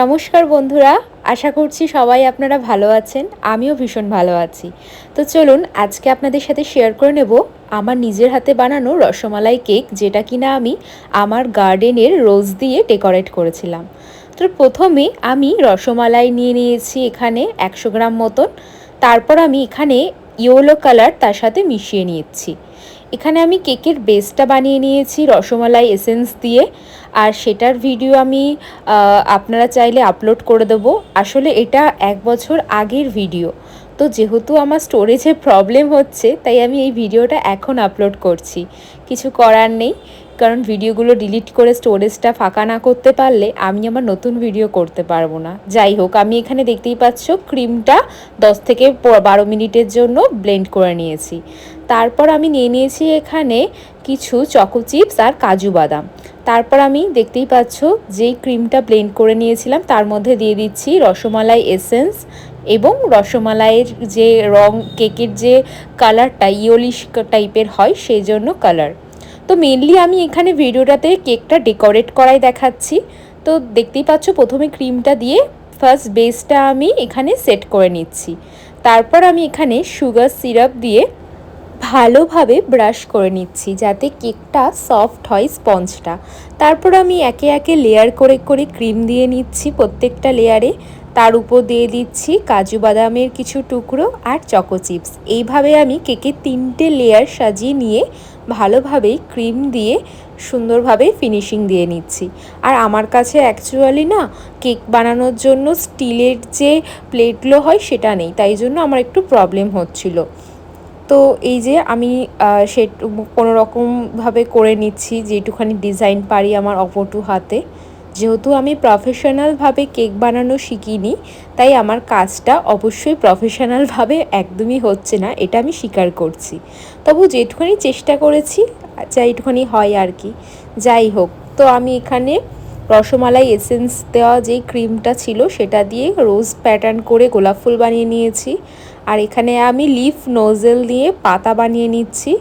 নমস্কার বন্ধুরা, আশা করছি সবাই আপনারা ভালো আছেন, আমিও ভীষণ ভালো আছি। তো চলুন, আজকে আপনাদের সাথে শেয়ার করে নেব আমার নিজের হাতে বানানো রসমালাই কেক, যেটা কিনা আমি আমার গার্ডেনের রোজ দিয়ে ডেকোরেট করেছিলাম। তো প্রথমে আমি রসমালাই নিয়ে নিয়েছি এখানে একশো গ্রাম মতন, তারপর আমি এখানে ইয়েলো কালার তার সাথে মিশিয়ে নিয়েছি। এখানে আমি কেকের বেসটা বানিয়ে নিয়েছি, রসমালাই এসেন্স দিয়ে। আর সেটার ভিডিও আমি আপনারা চাইলে আপলোড করে দেবো। আসলে এটা এক বছর আগের ভিডিও তো যেহেতু আমার স্টোরেজে প্রবলেম হচ্ছে, তাই আমি এই ভিডিওটা এখন আপলোড করছি। কিছু করার নেই, কারণ ভিডিওগুলো ডিলিট করে স্টোরেজটা ফাঁকা না করতে পারলে আমি আমার নতুন ভিডিও করতে পারব না। যাই হোক, আমি এখানে দেখতেই পাচ্ছ ক্রিমটা দশ থেকে বারো মিনিটের জন্য ব্লেন্ড করে নিয়েছি। তারপর আমি নিয়ে নিয়েছি এখানে কিছু চকো চিপস আর কাজু বাদাম। তারপর আমি দেখতেই পাচ্ছ যেই ক্রিমটা ব্লেন্ড করে নিয়েছিলাম, তার মধ্যে দিয়ে দিচ্ছি রসমালাই এসেন্স এবং রসমালাইয়ের যে রং কেকের যে কালারটা ইয়োলিশ টাইপের হয় সেই জন্য কালার তো মেনলি আমি এখানে ভিডিওটাতে কেকটা ডেকোরেট করাই দেখাচ্ছি। তো দেখতেই পাচ্ছ প্রথমে ক্রিমটা দিয়ে ফার্স্ট বেসটা আমি এখানে সেট করে নিচ্ছি। তারপর আমি এখানে সুগার সিরাপ দিয়ে ভালোভাবে ব্রাশ করে নিচ্ছি যাতে কেকটা সফট হয় স্পঞ্জটা। তারপর আমি একে একে লেয়ার করে করে ক্রিম দিয়ে নিচ্ছি প্রত্যেকটা লেয়ারে তার উপর দিয়ে দিচ্ছি কাজু বাদামের কিছু টুকরো আর চকো চিপস এইভাবে আমি কেকের তিনটে লেয়ার সাজিয়ে নিয়ে ভালোভাবেই ক্রিম দিয়ে সুন্দরভাবে ফিনিশিং দিয়ে নিচ্ছি। আর আমার কাছে অ্যাকচুয়ালি না কেক বানানোর জন্য স্টিলের যে প্লেটগুলো হয় সেটা নেই, তাই জন্য আমার একটু প্রবলেম হচ্ছিল। তো এই যে আমি সে কোনো রকমভাবে করে নিচ্ছি, যেটুখানি ডিজাইন পারি আমার অপটু হাতে। যেহেতু আমি প্রফেশনালভাবে কেক বানানো শিখিনি, তাই আমার কাজটা অবশ্যই প্রফেশনালভাবে একদমই হচ্ছে না, এটা আমি স্বীকার করছি। তবু যেটুখানি চেষ্টা করেছি, যা এইটুখানি হয় আর কি। যাই হোক, তো আমি এখানে রসমালাই এসেন্স দেওয়া যেই ক্রিমটা ছিল, সেটা দিয়ে রোজ প্যাটার্ন করে গোলাপ ফুল বানিয়ে নিয়েছি। আর এখানে আমি লিফ নোজেল দিয়ে পাতা বানিয়ে নিচ্ছি।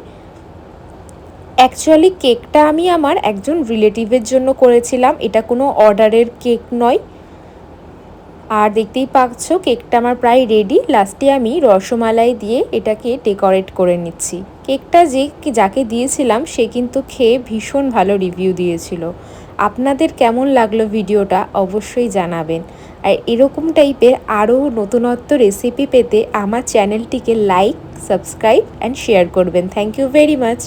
অ্যাকচুয়ালি কেকটা আমি আমার একজন রিলেটিভের জন্য করেছিলাম। এটা কোনো অর্ডারের কেক নয়। আর দেখতেই পাচ্ছ কেকটা আমার প্রায় রেডি লাস্টে আমি রসমালাই দিয়ে এটাকে ডেকোরেট করে নিচ্ছি। কেকটা যে যাকে দিয়েছিলাম, সে কিন্তু খেয়ে ভীষণ ভালো রিভিউ দিয়েছিল। আপনাদের কেমন লাগল ভিডিওটা অবশ্যই জানাবেন। আর এরকম টাইপের আরও নতুনত্ব রেসিপি পেতে আমার চ্যানেলটিকে লাইক সাবস্ক্রাইব অ্যান্ড শেয়ার করবেন। Thank you very much